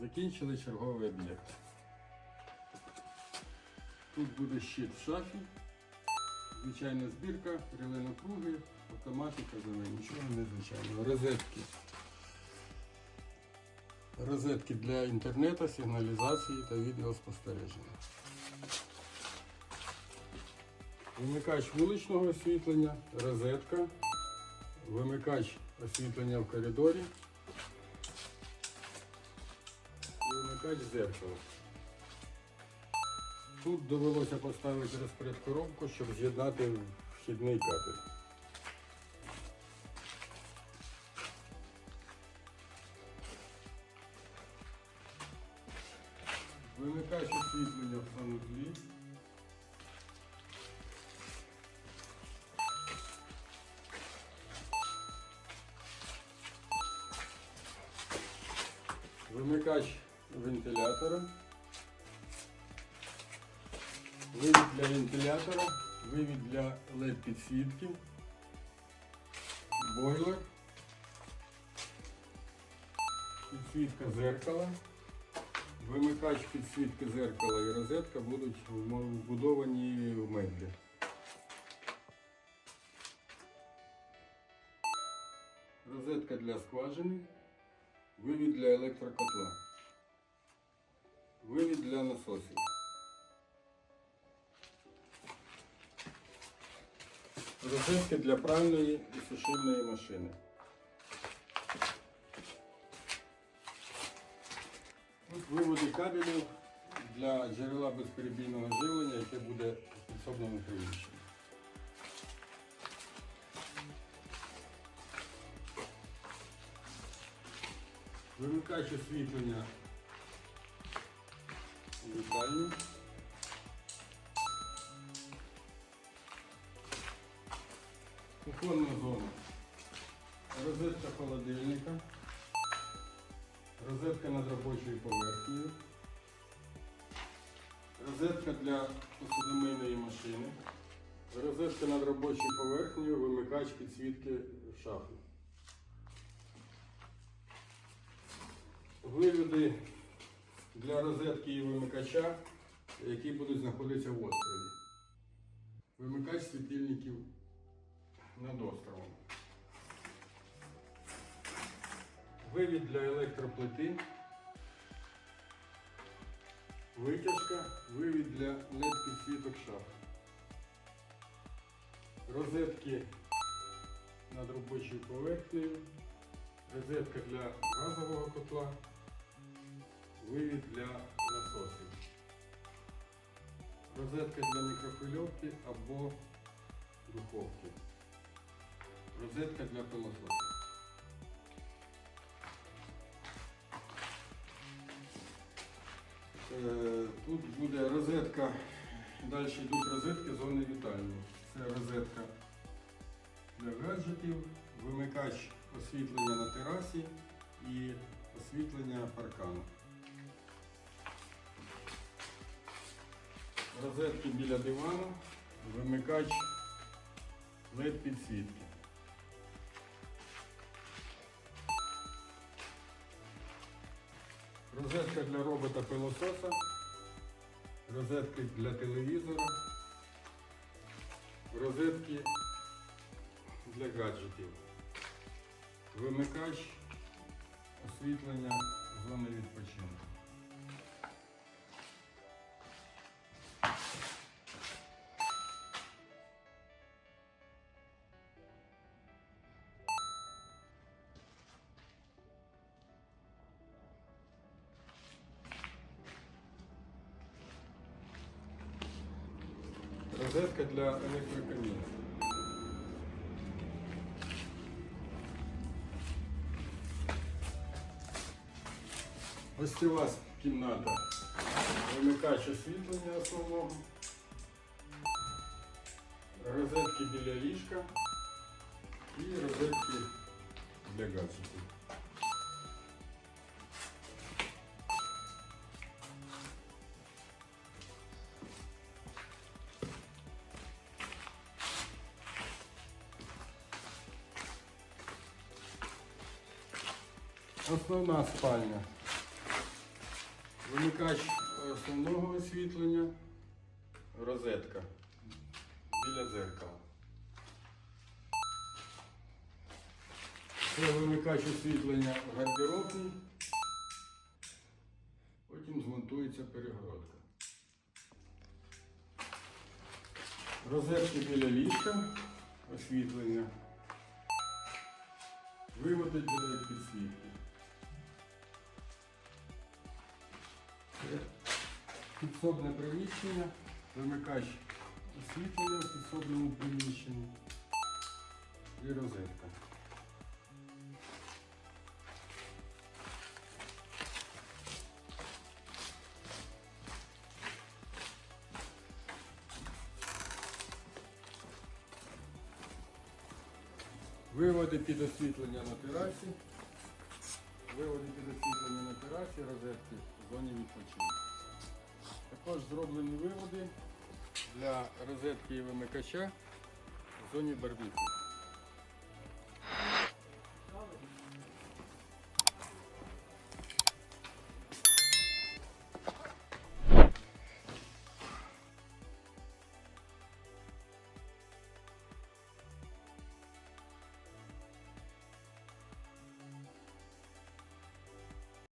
Закінчили черговий об'єкт. Тут буде щит в шафі, звичайна збірка, реле напруги, автоматика ЗВ, нічого незвичайного. Розетки. Розетки для інтернету, сигналізації та відеоспостереження. Вимикач вуличного освітлення, розетка, вимикач освітлення в коридорі вимикач зеркала. Тут довелося поставити розпоряд коробку, щоб з'єднати вхідний кабель. Вимикач освітлення в санузлі. Вимикач вентилятора. Вивід для вентилятора, вивід для LED підсвітки, бойлер, підсвітка зеркала, вимикач підсвітки зеркала і розетка будуть вбудовані в меблі. Розетка для скважини, вивід для електрокотла, вивід для насосів. Розетки для пральної і сушильної машини. Тут виводи кабелів для джерела безперебійного живлення, яке буде підсобному приміщенні. Вимикач освітлення у вітальні. Кухонна зона. Розетка холодильника. Розетка над робочою поверхнею. Розетка для посудомийної машини. Розетка над робочою поверхнею, вимикач підсвітки шафи. Виводи для розетки і вимикача, які будуть знаходитися в острові. Вимикач світильників над островом. Вивід для електроплити. Витяжка, вивід для LED підсвіток шаф. Розетки над робочою поверхнею. Розетка для газового котла. Вивід для насосів. Розетка для мікрохвильовки або духовки. Розетка для пилососу. Е, Тут буде розетка, далі йдуть розетки зони вітальні. Це розетка для гаджетів, вимикач освітлення на терасі і освітлення паркану. Розетки біля дивану, вимикач LED підсвітки. Розетка для робота пилососа, розетки для телевізора, розетки для гаджетів, вимикач освітлення зони відпочинку. Розетка для електрокаміна. Ось у вас кімната. Вимикач освітлення основного. Розетки біля ліжка і розетки для гаджетів. Основна спальня. Вимикач основного освітлення, розетка біля дзеркала. Це вимикач освітлення гардеробний. Потім змонтується перегородка. Розетки біля ліжка, освітлення. Виводи для підсвітки. Підсобне приміщення, вимикач освітлення в підсобному приміщенні і розетка. Виводи під освітлення на терасі. Виводи під освітлення на терасі, розетки в зоні відпочинку. Також зроблені виводи для розетки і вимикача в зоні барбекю.